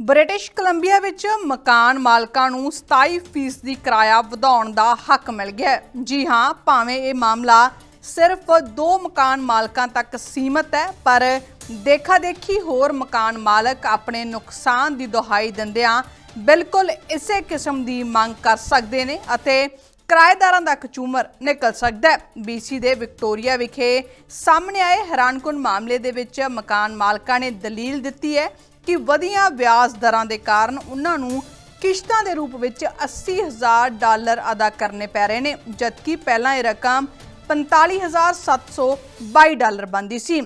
British Columbia ਵਿੱਚ ਮਕਾਨ ਮਾਲਕਾਂ ਨੂੰ 27% ਦੀ ਕਿਰਾਇਆ ਵਧਾਉਣ ਦਾ ਹੱਕ ਮਿਲ ਗਿਆ ਜੀ ਹਾਂ, ਭਾਵੇਂ ਇਹ ਮਾਮਲਾ ਸਿਰਫ ਦੋ ਮਕਾਨ ਮਾਲਕਾਂ ਤੱਕ ਸੀਮਤ ਹੈ, ਪਰ ਦੇਖਾ ਦੇਖੀ ਹੋਰ ਮਕਾਨ ਮਾਲਕ ਆਪਣੇ ਨੁਕਸਾਨ ਦੀ ਦੁਹਾਈ ਦਿੰਦਿਆਂ ਬਿਲਕੁਲ ਇਸੇ ਕਿਸਮ ਦੀ ਮੰਗ ਕਰ ਸਕਦੇ ਨੇ ਅਤੇ ਕਿਰਾਏਦਾਰਾਂ ਦਾ ਕਚੂਮਰ ਨਿਕਲ ਸਕਦਾ ਹੈ। ਬੀਸੀ ਦੇ ਵਿਕਟੋਰੀਆ ਵਿਖੇ ਸਾਹਮਣੇ ਆਏ ਹੈਰਾਨਕੁਨ ਮਾਮਲੇ ਦੇ ਵਿੱਚ ਮਕਾਨ ਮਾਲਕਾਂ ਨੇ ਦਲੀਲ ਦਿੱਤੀ ਹੈ ਕਿ ਵਧੀਆਂ ਵਿਆਜ ਦਰਾਂ ਦੇ ਕਾਰਨ ਉਹਨਾਂ ਨੂੰ ਕਿਸ਼ਤਾਂ ਦੇ ਰੂਪ ਵਿੱਚ 80000 ਡਾਲਰ ਅਦਾ ਕਰਨੇ ਪੈ ਰਹੇ ਨੇ, ਜਦਕਿ ਪਹਿਲਾਂ ਇਹ ਰਕਮ 45722 ਡਾਲਰ ਬਣਦੀ ਸੀ।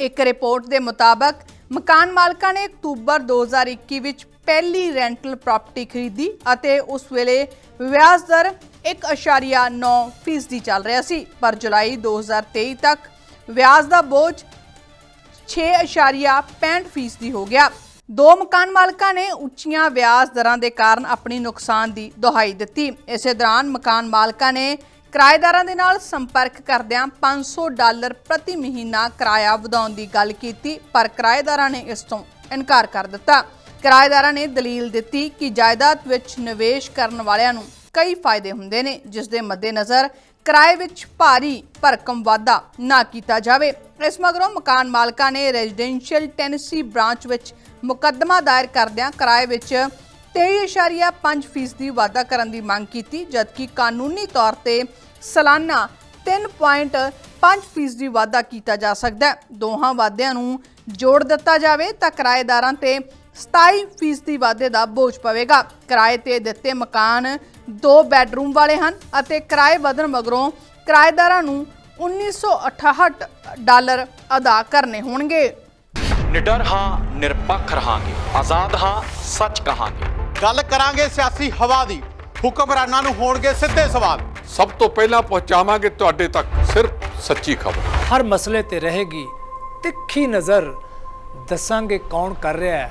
ਇੱਕ ਰਿਪੋਰਟ ਦੇ ਮੁਤਾਬਕ ਮਕਾਨ ਮਾਲਕਾਂ ਨੇ ਅਕਤੂਬਰ 2021 ਵਿੱਚ ਪਹਿਲੀ ਰੈਂਟਲ ਪ੍ਰਾਪਰਟੀ ਖਰੀਦੀ ਅਤੇ ਉਸ ਵੇਲੇ ਵਿਆਜ ਦਰ 1.9 ਫੀਸਦੀ ਚੱਲ ਰਿਹਾ ਸੀ, ਪਰ ਜੁਲਾਈ 2023 ਤੱਕ ਵਿਆਜ ਦਾ ਬੋਝ 6.65 ਫੀਸਦੀ ਹੋ ਗਿਆ। ਦੋ ਮਕਾਨ ਮਾਲਕਾਂ ਨੇ ਉੱਚੀਆਂ ਵਿਆਜ ਦਰਾਂ ਦੇ ਕਾਰਨ ਆਪਣੀ ਨੁਕਸਾਨ ਦੀ ਦੁਹਾਈ ਦਿੱਤੀ। ਇਸੇ ਦੌਰਾਨ ਮਕਾਨ ਮਾਲਕਾਂ ਨੇ ਕਿਰਾਏਦਾਰਾਂ ਦੇ ਨਾਲ ਸੰਪਰਕ ਕਰਦਿਆਂ 500 ਡਾਲਰ ਪ੍ਰਤੀ ਮਹੀਨਾ ਕਿਰਾਇਆ ਵਧਾਉਣ ਦੀ ਗੱਲ ਕੀਤੀ, ਪਰ ਕਿਰਾਏਦਾਰਾਂ ਨੇ ਇਸ ਤੋਂ ਇਨਕਾਰ ਕਰ ਦਿੱਤਾ। ਕਿਰਾਏਦਾਰਾਂ ਨੇ ਦਲੀਲ ਦਿੱਤੀ ਕਿ ਜਾਇਦਾਦ ਵਿੱਚ ਨਿਵੇਸ਼ ਕਰਨ ਵਾਲਿਆਂ ਨੂੰ ਕਈ ਫਾਇਦੇ ਹੁੰਦੇ ਨੇ, ਜਿਸ ਦੇ ਮੱਦੇਨਜ਼ਰ ਕਿਰਾਏ ਵਿੱਚ ਭਾਰੀ ਭਰਕਮ ਵਾਧਾ ਨਾ ਕੀਤਾ ਜਾਵੇ। ਇਸ ਮਗਰੋਂ ਮਕਾਨ ਮਾਲਕਾਂ ਨੇ ਰੈਜ਼ੀਡੈਂਸ਼ੀਅਲ ਟੈਨਸੀ ਬ੍ਰਾਂਚ ਵਿੱਚ ਮੁਕੱਦਮਾ ਦਾਇਰ ਕਰਦਿਆਂ ਕਿਰਾਏ ਵਿੱਚ 23.5% ਫੀਸਦੀ ਵਾਧਾ ਕਰਨ ਦੀ ਮੰਗ ਕੀਤੀ, ਜਦਕਿ ਕਾਨੂੰਨੀ ਤੌਰ ਤੇ ਸਾਲਾਨਾ 3.5% ਫੀਸਦੀ ਵਾਧਾ ਕੀਤਾ ਜਾ ਸਕਦਾ ਹੈ। ਦੋਹਾਂ ਵਾਧਿਆਂ ਨੂੰ ਜੋੜ ਦਿੱਤਾ ਜਾਵੇ ਤਾਂ ਕਿਰਾਏਦਾਰਾਂ ਤੇ 27 ਫੀਸਦੀ ਵਾਧੇ ਦਾ ਬੋਝ ਪਵੇਗਾ। ਕਿਰਾਏ ਤੇ ਦਿੱਤੇ ਮਕਾਨ ਦੋ ਬੈੱਡਰੂਮ ਵਾਲੇ ਹਨ ਅਤੇ ਕਿਰਾਏ ਵਧਣ ਮਗਰੋਂ ਕਿਰਾਏਦਾਰਾਂ ਨੂੰ 1968 ਡਾਲਰ ਅਦਾ ਕਰਨੇ ਹੋਣਗੇ। ਨਿਡਰ ਹਾਂ ਨਿਰਪੱਖ ਰਹਾਂਗੇ। ਆਜ਼ਾਦ ਹਾਂ ਸੱਚ ਕਹਾਂਗੇ। ਗੱਲ ਕਰਾਂਗੇ ਸਿਆਸੀ ਹਵਾ ਦੀ। ਹੁਕਮਰਾਨਾਂ ਨੂੰ ਹੋਣਗੇ ਸਿੱਧੇ ਸਵਾਲ। ਸਭ ਤੋਂ ਪਹਿਲਾਂ ਪਹੁੰਚਾਵਾਂਗੇ ਤੁਹਾਡੇ ਤੱਕ ਸਿਰਫ ਸੱਚੀ ਖਬਰ। ਹਰ ਮਸਲੇ ਤੇ ਰਹੇਗੀ ਤਿੱਖੀ ਨਜ਼ਰ। ਦੱਸਾਂਗੇ ਕੌਣ ਕਰ ਰਿਹਾ ਹੈ।